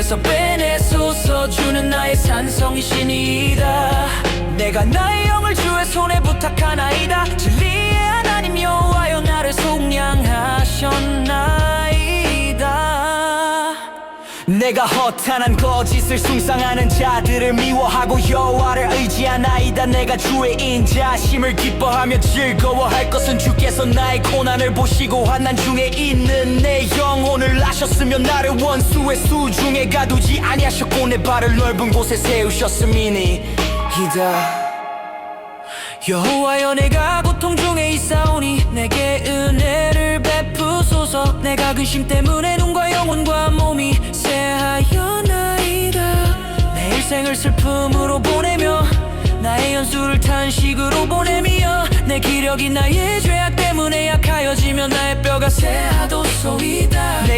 그물에서 빼내소서 주는 나의 산성이시니이다. 내가 나의 영을 주의 손에 부탁하나이다. 진리의 하나님 여호와여 나를 속량하셨나이다. 내가 허탄한 거짓을 숭상하는 자들을 미워하고 여호와를 의지하나이다. 내가 주의 인자심을 기뻐하며 즐거워할 것은 주께서 나의 고난을 보시고 환난 중에 있는 아셨으며 나를 원수의 수중에 가두지 아니하셨고 내 발을 넓은 곳에 세우셨음이니 이다. 여호와여 내가 고통 중에 있사오니 내게 은혜를 베푸소서. 내가 근심 때문에 눈과 영혼과 몸이 쇠하여나이다. 내 일생을 슬픔으로 보내며 나의 연수를 탄식으로 보내며 내 기력이 나의 죄악 때문에 약하여지며 나의 뼈가 새하도소이다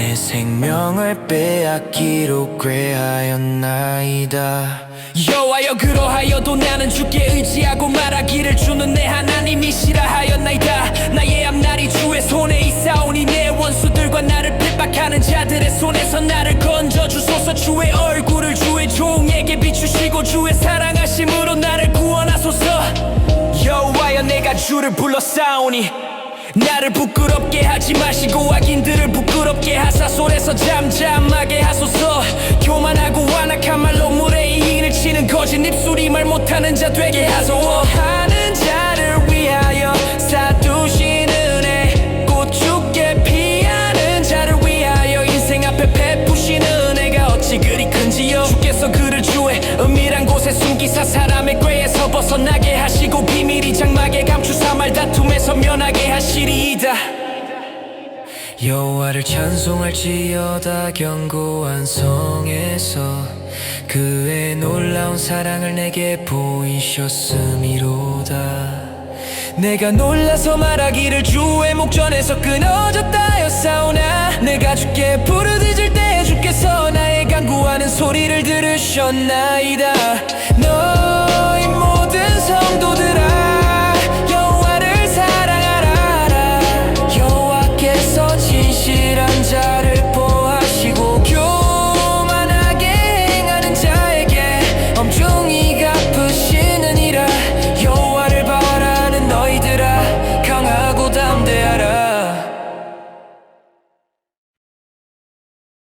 내 생명을 빼앗기로 꾀하였나이다. 여호와여 그러하여도 나는 주께 의지하고 말하기를 주는 내 하나님이시라 하였나이다. 나의 앞날이 주의 손에 있사오니 내 원수들과 나를 핍박하는 자들의 손에서 나를 건져주소서. 주의 얼굴을 주의 종에게 비추시고 주의 사랑하심으로 나를 구원하소서. 여호와여 내가 주를 불러싸오니 나를 부끄럽게 하지 마시고 악인들을 부끄럽게 하사 손에서 잠잠하게 하소서. 교만하고 완악한 말로 물에 이 인을 치는 거짓 입술이 말 못하는 자 되게 하소서 하시리이다. 여호와를 찬송할지어다 견고한 성에서 그의 놀라운 사랑을 내게 보이셨음이로다. 내가 놀라서 말하기를 주의 목전에서 끊어졌다였사오나 내가 주께 부르짖을 때 주께서 나의 간구하는 소리를 들으셨나이다. 너